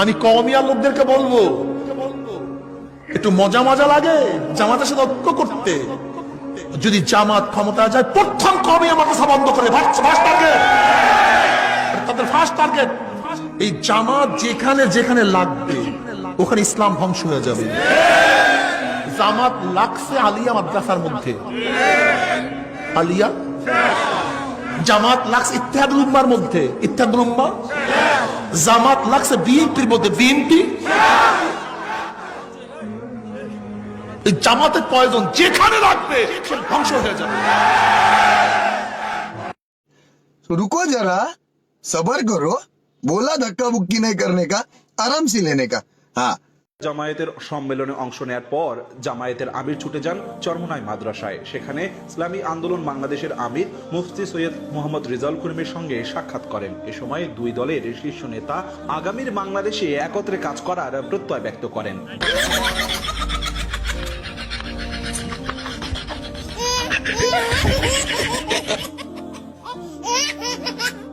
আমি কমিয়ার লোকদেরকে বলব, একটু মজা মজা লাগে জামাতের সাথে ঐক্য করতে। যদি জামাত ক্ষমতা যায়, প্রথম কমিয়া মাদ্রাসা বন্ধ করে তাদের ফার্স্ট টার্গেট এই জামাত যেখানে যেখানে লাগবে, ওখানে ইসলাম ধ্বংস হয়ে যাবে। জামাত লাগছে আলিয়া মাদ্রাসার মধ্যে। আলিয়া? জামাত লাগছে ইত্যাদুল উম্মার মধ্যে। ইত্যাদুল উম্মা? জামাত লাগছে বিএনপির মধ্যে বিএনপি এই জামাতের প্রয়োজন যেখানে লাগবে সে ধ্বংস হয়ে যাবে तो रुको जरा सबर करो बोला धक्का बुक्की नहीं करने का आराम से लेने का हाँ জামায়াতের সম্মেলনে অংশ নেয়ার পর জামায়াতের আমির ছুটে যান চরমনায় মাদ্রাসায়। সেখানে ইসলামী আন্দোলন বাংলাদেশের আমির মুফতি সৈয়দ মোহাম্মদ রেজাউল করিমের সঙ্গে সাক্ষাৎ করেন। এ সময় দুই দলের শীর্ষ নেতা আগামীর বাংলাদেশে একত্রে কাজ করার প্রত্যয় ব্যক্ত করেন।